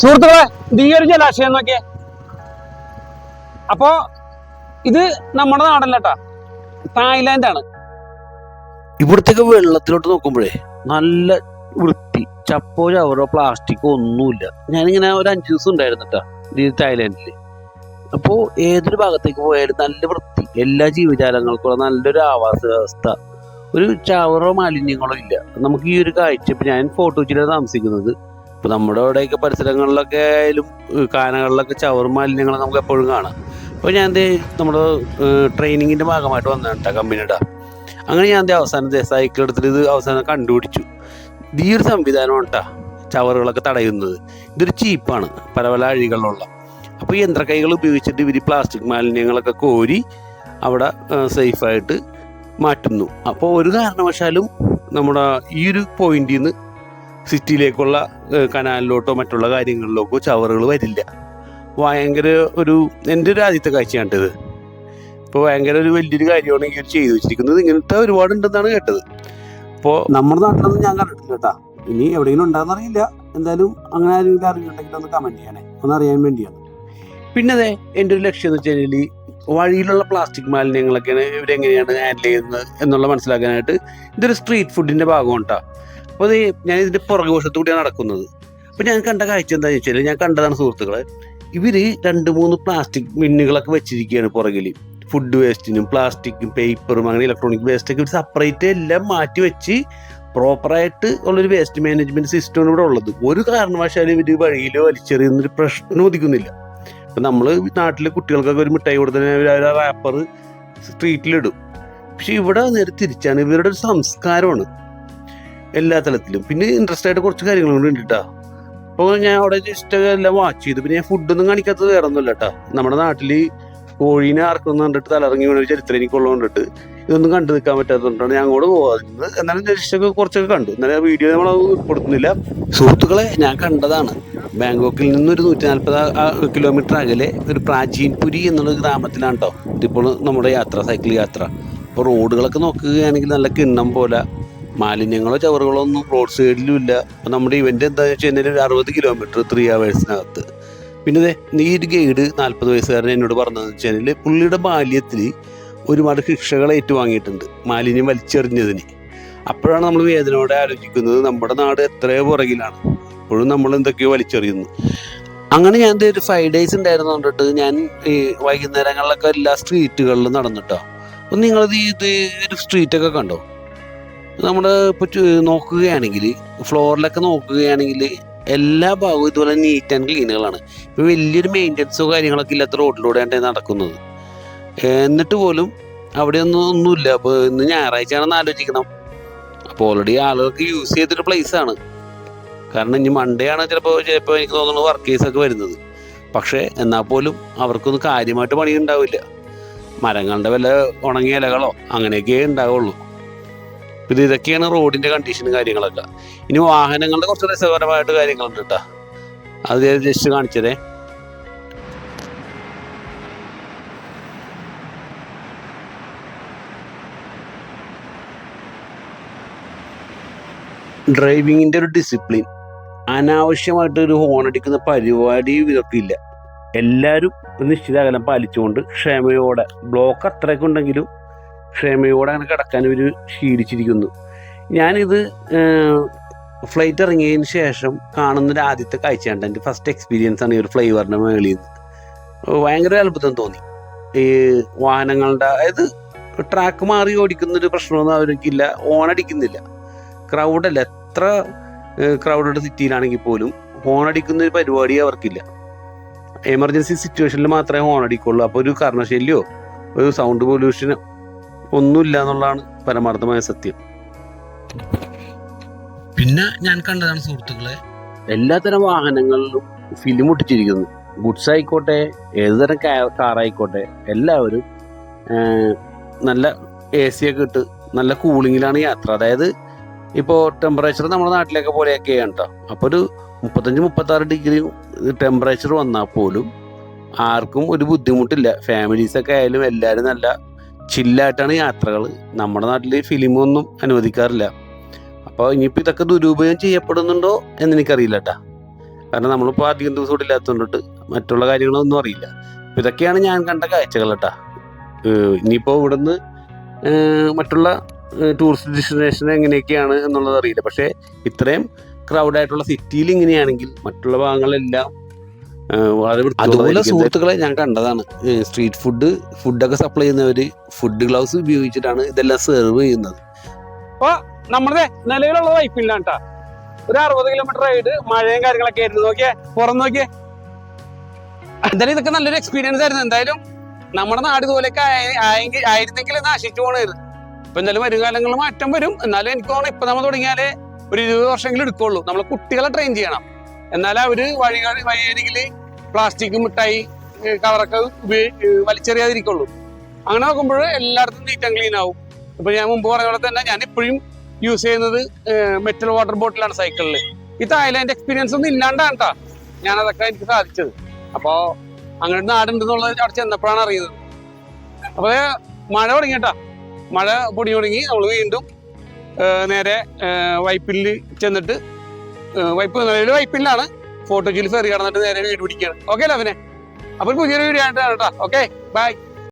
സുഹൃത്തുക്കളെ ഇത് ഈ ഒരു ജലാശയം നോക്കിയേ. അപ്പോ ഇത് നമ്മുടെ നാടല്ലട്ടാ തായ്ലാന്റാണ് ഇവിടത്തേക്ക് വെള്ളത്തിലോട്ട് നോക്കുമ്പോഴേ നല്ല വൃത്തി. ചപ്പോ ചവറോ പ്ലാസ്റ്റിക്കോ ഒന്നുമില്ല. ഞാനിങ്ങനെ ഒരു അഞ്ചു ദിവസം ഉണ്ടായിരുന്നു കേട്ടോ ഈ തായ്ലാൻഡിൽ അപ്പോൾ ഏതൊരു ഭാഗത്തേക്ക് പോയാലും നല്ല വൃത്തി. എല്ലാ ജീവജാലങ്ങൾക്കുള്ള നല്ലൊരു ആവാസ വ്യവസ്ഥ. ഒരു ചവറോ മാലിന്യങ്ങളോ ഇല്ല. നമുക്ക് ഈ ഒരു കാഴ്ച ഇപ്പം ഞാൻ ഫോട്ടോ വെച്ചിട്ടാണ് താമസിക്കുന്നത്. ഇപ്പം നമ്മുടെ അവിടെയൊക്കെ പരിസരങ്ങളിലൊക്കെ ആയാലും കാനകളിലൊക്കെ ചവറും മാലിന്യങ്ങൾ നമുക്ക് എപ്പോഴും കാണാം. അപ്പോൾ ഞാൻ എന്ത് നമ്മുടെ ട്രെയിനിങ്ങിന്റെ ഭാഗമായിട്ട് വന്നതാണ് കേട്ടോ കമ്പനിയുടെ അങ്ങനെ ഞാൻ എന്ത് അവസാനം സൈക്കിൾ എടുത്തിട്ട് ഇത് അവസാനം കണ്ടുപിടിച്ചു. ഈ ഒരു സംവിധാനമാണ് കേട്ടോ ചവറുകളൊക്കെ തടയുന്നത്. ഇതൊരു ചീപ്പാണ് പല പല അഴികളിലുള്ള. അപ്പോൾ ഈ യന്ത്രക്കൈകൾ ഉപയോഗിച്ചിട്ട് ഇവർ പ്ലാസ്റ്റിക് മാലിന്യങ്ങളൊക്കെ കോരി അവിടെ സേഫായിട്ട് മാറ്റുന്നു. അപ്പോൾ ഒരു കാരണവശാലും നമ്മുടെ ഈ ഒരു പോയിന്റിൽ നിന്ന് സിറ്റിയിലേക്കുള്ള കനാലിലോട്ടോ മറ്റുള്ള കാര്യങ്ങളിലേക്കോ ചവറുകൾ വരില്ല. ഭയങ്കര ഒരു എന്റെ ഒരു ആദ്യത്തെ കാഴ്ചയാണിട്ടത്. ഇപ്പോൾ ഭയങ്കര ഒരു വലിയൊരു കാര്യമാണ് ഈ ഒരു ചെയ്തു വെച്ചിരിക്കുന്നത്. ഇങ്ങനത്തെ ഒരുപാടുണ്ടെന്നാണ് കേട്ടത്. അപ്പോൾ നമ്മുടെ നാട്ടിലൊന്നും ഞാൻ കണ്ടിട്ടില്ല കേട്ടാ. ഇനി എവിടെയെങ്കിലും ഉണ്ടാകുന്നറിയില്ല എന്തായാലും അങ്ങനെ ആരെങ്കിലും അറിഞ്ഞിട്ടുണ്ടെങ്കിൽ ഒന്ന് കമന്റ് ചെയ്യണേ ഒന്ന് അറിയാൻ വേണ്ടിയാണ്. പിന്നെ അതെ എന്റെ ഒരു ലക്ഷ്യം എന്ന് വെച്ച് കഴിഞ്ഞാൽ വഴിയിലുള്ള പ്ലാസ്റ്റിക് മാലിന്യങ്ങളൊക്കെയാണ് ഇവരെങ്ങനെയാണ് ഹാൻഡിൽ ചെയ്യുന്നത് എന്നുള്ള മനസ്സിലാക്കാനായിട്ട് ഇതൊരു സ്ട്രീറ്റ് ഫുഡിന്റെ ഭാഗമാണ് കേട്ടോ. അപ്പോൾ ഞാൻ ഇതിന്റെ പുറകു വശത്തു കൂടിയാണ് നടക്കുന്നത്. അപ്പോൾ ഞാൻ കണ്ട കാഴ്ച എന്താണെന്ന് വെച്ചാൽ ഞാൻ കണ്ടതാണ് സുഹൃത്തുക്കളെ ഇവർ രണ്ട് മൂന്ന് പ്ലാസ്റ്റിക് മിന്നുകളൊക്കെ വെച്ചിരിക്കുകയാണ് പുറകിൽ ഫുഡ് വേസ്റ്റിനും പ്ലാസ്റ്റിക്കും പേപ്പറും അങ്ങനെ ഇലക്ട്രോണിക് വേസ്റ്റൊക്കെ ഒരു സെപ്പറേറ്റ് എല്ലാം മാറ്റി വെച്ച് പ്രോപ്പറായിട്ട് ഉള്ളൊരു വേസ്റ്റ് മാനേജ്മെന്റ് സിസ്റ്റമാണ് ഇവിടെ ഉള്ളത്. ഒരു കാരണവശാലും ഇവർ വഴിയിലോ വലിച്ചെറിയുന്നൊരു പ്രശ്നം ഒതുക്കുന്നില്ല. ഇപ്പം നമ്മൾ നാട്ടിലെ കുട്ടികൾക്കൊക്കെ ഒരു മിഠായി കൊടുത്തതിന് റാപ്പർ സ്ട്രീറ്റിലിടും പക്ഷെ ഇവിടെ നേരെ തിരിച്ചാണ് ഇവരുടെ ഒരു സംസ്കാരമാണ്. എല്ലാ തലത്തിലും. പിന്നെ ഇൻട്രസ്റ്റ് ആയിട്ട് കുറച്ച് ഉണ്ട് കേട്ടോ അപ്പോൾ ഞാൻ അവിടെ ജസ്റ്റ് എല്ലാം വാച്ച് ചെയ്തു. പിന്നെ ഞാൻ ഫുഡൊന്നും കാണിക്കാത്തത് വേറെ ഒന്നുമില്ല നമ്മുടെ നാട്ടിൽ കോഴീനെ ആർക്കൊന്നും കണ്ടിട്ട് തലറങ്ങി വീണ ഒരു ചരിത്രം എനിക്കുള്ളത് കൊണ്ടിട്ട് ഇതൊന്നും കണ്ടു നിൽക്കാൻ പറ്റാത്തതുകൊണ്ടാണ് ഞാൻ അങ്ങോട്ട് പോകാതിരുന്നത് എന്നാലും ജസ്റ്റൊക്കെ കുറച്ചൊക്കെ കണ്ടു. എന്നാലും വീഡിയോ നമ്മൾ ഉൾപ്പെടുത്തുന്നില്ല. സുഹൃത്തുക്കളെ ഞാൻ കണ്ടതാണ്. ബാങ്കോക്കിൽ നിന്ന് ഒരു നൂറ്റി നാൽപ്പത് കിലോമീറ്റർ അകലെ ഒരു പ്രാചീൻപുരി എന്നുള്ള ഗ്രാമത്തിലാണ് കേട്ടോ ഇതിപ്പോൾ നമ്മുടെ യാത്ര സൈക്കിൾ യാത്ര. അപ്പോൾ റോഡുകളൊക്കെ നോക്കുകയാണെങ്കിൽ നല്ല കിണ്ണം പോലെ മാലിന്യങ്ങളോ ചവറുകളോ ഒന്നും റോഡ് സൈഡിലും ഇല്ല. അപ്പം നമ്മുടെ ഇവന്റ് എന്താണെന്ന് വെച്ച് കഴിഞ്ഞാൽ ഒരു അറുപത് കിലോമീറ്റർ ത്രീ അവേഴ്സിനകത്ത് പിന്നെ ഈ ഒരു ഗൈഡ് നാൽപ്പത് വയസ്സുകാരൻ എന്നോട് പറഞ്ഞതെന്ന് വെച്ച് കഴിഞ്ഞാൽ പുള്ളിയുടെ ബാല്യത്തിൽ ഒരുപാട് ശിക്ഷകൾ ഏറ്റുവാങ്ങിയിട്ടുണ്ട് മാലിന്യം വലിച്ചെറിഞ്ഞതിന്. അപ്പോഴാണ് നമ്മൾ വേദനയോടെ ആലോചിക്കുന്നത് നമ്മുടെ നാട് എത്രയോ പുറകിലാണ്. ഇപ്പോഴും നമ്മൾ എന്തൊക്കെയോ വലിച്ചെറിയുന്നു. അങ്ങനെ ഞാൻ ഒരു ഫൈവ് ഡേയ്സ് ഉണ്ടായിരുന്നു കണ്ടിട്ട് ഞാൻ ഈ വൈകുന്നേരങ്ങളിലൊക്കെ എല്ലാ സ്ട്രീറ്റുകളിലും നടന്നിട്ടോ അപ്പം നിങ്ങളിത് ഇത് ഒരു സ്ട്രീറ്റൊക്കെ കണ്ടോ? നമ്മുടെ നോക്കുകയാണെങ്കിൽ ഫ്ലോറിലൊക്കെ നോക്കുകയാണെങ്കിൽ എല്ലാ ഭാഗവും ഇതുപോലെ നീറ്റ് ആൻഡ് ക്ലീനുകളാണ് ഇപ്പോൾ വലിയൊരു മെയിന്റനൻസോ കാര്യങ്ങളൊക്കെ ഇല്ലാത്ത റോഡിലൂടെയാണ് നടക്കുന്നത്. എന്നിട്ട് പോലും അവിടെ ഒന്നും ഒന്നുമില്ല. അപ്പോൾ ഇന്ന് ഞായറാഴ്ചയാണെന്ന് ആലോചിക്കണം. അപ്പോൾ ഓൾറെഡി ആളുകൾക്ക് യൂസ് ചെയ്തൊരു പ്ലേസ് ആണ്. കാരണം ഇനി മൺഡേ ആണ് ചിലപ്പോൾ ചിലപ്പോൾ എനിക്ക് തോന്നുന്നു വർക്കേഴ്സ് ഒക്കെ വരുന്നത്. പക്ഷേ എന്നാൽ പോലും അവർക്കൊന്നും കാര്യമായിട്ട് പണി ഉണ്ടാവില്ല മരങ്ങളുടെ വല്ല ഉണങ്ങിയ ഇലകളോ അങ്ങനെയൊക്കെ ഉണ്ടാവുള്ളൂ. ഇത് ഇതൊക്കെയാണ് റോഡിന്റെ കണ്ടീഷനും കാര്യങ്ങളൊക്കെ. ഇനി വാഹനങ്ങളുടെ കുറച്ച് രസകരമായിട്ട് കാര്യങ്ങളുണ്ട് കേട്ടോ അത് ജസ്റ്റ് കാണിച്ചതേ. ഡ്രൈവിങ്ങിന്റെ ഒരു ഡിസിപ്ലിൻ അനാവശ്യമായിട്ട് ഒരു ഹോൺ അടിക്കുന്ന പരിപാടി ഇതൊക്കെ ഇല്ല എല്ലാവരും നിശ്ചിത അകലം പാലിച്ചുകൊണ്ട് ക്ഷമയോടെ ബ്ലോക്ക് അത്രയൊക്കെ ഉണ്ടെങ്കിലും ക്ഷമയോടെ അങ്ങനെ കിടക്കാൻ ഇവർ ശീലിച്ചിരിക്കുന്നു. ഞാനിത് ഫ്ലൈറ്റ് ഇറങ്ങിയതിന് ശേഷം കാണുന്നൊരു ആദ്യത്തെ കാഴ്ചയാണ് എന്റെ ഫസ്റ്റ് എക്സ്പീരിയൻസ് ആണ് ഈ ഒരു ഫ്ലൈവറിന്റെ മേളിൽ നിന്ന്. ഭയങ്കര അത്ഭുതം തോന്നി. ഈ വാഹനങ്ങളുടെ അതായത് ട്രാക്ക് മാറി ഓടിക്കുന്നൊരു പ്രശ്നമൊന്നും അവർക്കില്ല ഓൺ അടിക്കുന്നില്ല. ക്രൗഡല്ല എത്ര ക്രൗഡഡ് സിറ്റിയിലാണെങ്കിൽ പോലും ഹോൺ അടിക്കുന്ന ഒരു പരിപാടി അവർക്കില്ല. എമർജൻസി സിറ്റുവേഷനിൽ മാത്രമേ ഹോൺ അടിക്കുള്ളൂ. അപ്പോൾ ഒരു കർണശല്യോ ഒരു സൗണ്ട് പൊല്യൂഷനോ ഒന്നുമില്ല എന്നുള്ളതാണ് പരമാർത്ഥമായ സത്യം. പിന്നെ ഞാൻ കണ്ടതാണ് സുഹൃത്തുക്കളെ. എല്ലാത്തരം വാഹനങ്ങളിലും ഫിലിം ഒട്ടിച്ചിരിക്കുന്നു ഗുഡ്സ് ആയിക്കോട്ടെ ഏതുതരം കാർ ആയിക്കോട്ടെ എല്ലാവരും നല്ല എ സി ഒക്കെ ഇട്ട് നല്ല കൂളിങ്ങിലാണ് യാത്ര. അതായത് ഇപ്പോൾ ടെമ്പറേച്ചർ നമ്മുടെ നാട്ടിലൊക്കെ പോലെയൊക്കെയാണ് കേട്ടോ അപ്പോൾ ഒരു മുപ്പത്തഞ്ച് മുപ്പത്താറ് ഡിഗ്രി ടെമ്പറേച്ചർ വന്നാൽ പോലും ആർക്കും ഒരു ബുദ്ധിമുട്ടില്ല. ഫാമിലീസൊക്കെ ആയാലും എല്ലാവരും നല്ല ചില്ലായിട്ടാണ് യാത്രകൾ നമ്മുടെ നാട്ടിൽ ഫിലിമൊന്നും അനുവദിക്കാറില്ല. അപ്പോൾ ഇനിയിപ്പോൾ ഇതൊക്കെ ദുരുപയോഗം ചെയ്യപ്പെടുന്നുണ്ടോ എന്ന് എനിക്കറിയില്ല കേട്ടാ കാരണം നമ്മളിപ്പോൾ അധികം ദിവസം കൂടെ ഇല്ലാത്തതുകൊണ്ടിട്ട് മറ്റുള്ള കാര്യങ്ങളൊന്നും അറിയില്ല. അപ്പൊ ഇതൊക്കെയാണ് ഞാൻ കണ്ട കാഴ്ചകൾ കേട്ടാ ഇനിയിപ്പോൾ ഇവിടുന്ന് മറ്റുള്ള ടൂറിസ്റ്റ് ഡെസ്റ്റിനേഷൻ എങ്ങനെയൊക്കെയാണ് എന്നുള്ളത് അറിയില്ല. പക്ഷേ ഇത്രയും ക്രൗഡായിട്ടുള്ള സിറ്റിയിൽ ഇങ്ങനെയാണെങ്കിൽ മറ്റുള്ള ഭാഗങ്ങളെല്ലാം അതുപോലെ. സുഹൃത്തുക്കളെ ഞാൻ കണ്ടതാണ്. സ്ട്രീറ്റ് ഫുഡ് ഫുഡൊക്കെ സപ്ലൈ ചെയ്യുന്നവര് ഫുഡ് ഗ്ലൗസ് ഉപയോഗിച്ചിട്ടാണ് ഇതെല്ലാം സെർവ് ചെയ്യുന്നത്. നമ്മുടെ നിലവിലുള്ള വൈപ്പില്ല കേട്ടാ. ഒരു അറുപത് കിലോമീറ്റർ റൈഡ് മഴയും കാര്യങ്ങളൊക്കെ ആയിരുന്നു. നോക്കിയേ പുറം നോക്കിയേ. എന്തായാലും ഇതൊക്കെ നല്ലൊരു എക്സ്പീരിയൻസ് ആയിരുന്നു. എന്തായാലും നമ്മുടെ നാട് ഇതുപോലെയൊക്കെ ആയി- ആയെങ്കിൽ ആയിരുന്നെങ്കിൽ നശിച്ചു പോണായിരുന്നു. ഇപ്പൊ എന്തായാലും വരും കാലങ്ങളിൽ മാറ്റം വരും. എന്നാലും എനിക്ക് തോന്നുന്നു ഇപ്പൊ നമ്മൾ തുടങ്ങിയാലേ ഒരു ഇരുപത് വർഷമെങ്കിലും എടുക്കുള്ളൂ. നമ്മൾ കുട്ടികളെ ട്രെയിൻ ചെയ്യണം. എന്നാലേ ഒരു വഴി വഴിയരികിൽ പ്ലാസ്റ്റിക് മിഠായി കവറൊക്കെ ഉപയോഗി വലിച്ചെറിയാതിരിക്കുള്ളൂ. അങ്ങനെ നോക്കുമ്പോൾ എല്ലായിടത്തും നീറ്റ് ആൻഡ് ക്ലീൻ ആവും. ഇപ്പൊ ഞാൻ മുമ്പ് പറഞ്ഞ പോലെ തന്നെ ഞാൻ ഇപ്പോഴും യൂസ് ചെയ്യുന്നത് മെറ്റൽ വാട്ടർ ബോട്ടിലാണ് സൈക്കിളിൽ ഈ തായ്ലാൻഡ് എക്സ്പീരിയൻസ് ഒന്നും ഇല്ലാണ്ടാണ് കേട്ടോ ഞാൻ അതൊക്കെ എനിക്ക് സാധിച്ചത്. അപ്പോൾ അങ്ങനെ നാടുണ്ടെന്നുള്ളത് അവിടെ ചെന്നപ്പോഴാണ് അറിയുന്നത്. അപ്പോൾ മഴ മഴ തുടങ്ങിട്ടാ മഴ പൊടി തുടങ്ങി നമ്മൾ വീണ്ടും നേരെ വൈപ്പിൽ ചെന്നിട്ട് വൈപ്പ് നിലവിൽ വൈപ്പിലാണ്. ഫോട്ടോ ഫെറി കടന്നിട്ട് നേരെ വീട് പിടിക്കുകയാണ് ഓക്കെ അല്ലേ അവനെ? അപ്പൊ ഒരു പുതിയൊരു വീഡിയോ ആയിട്ടാണ് കേട്ടോ. Okay bye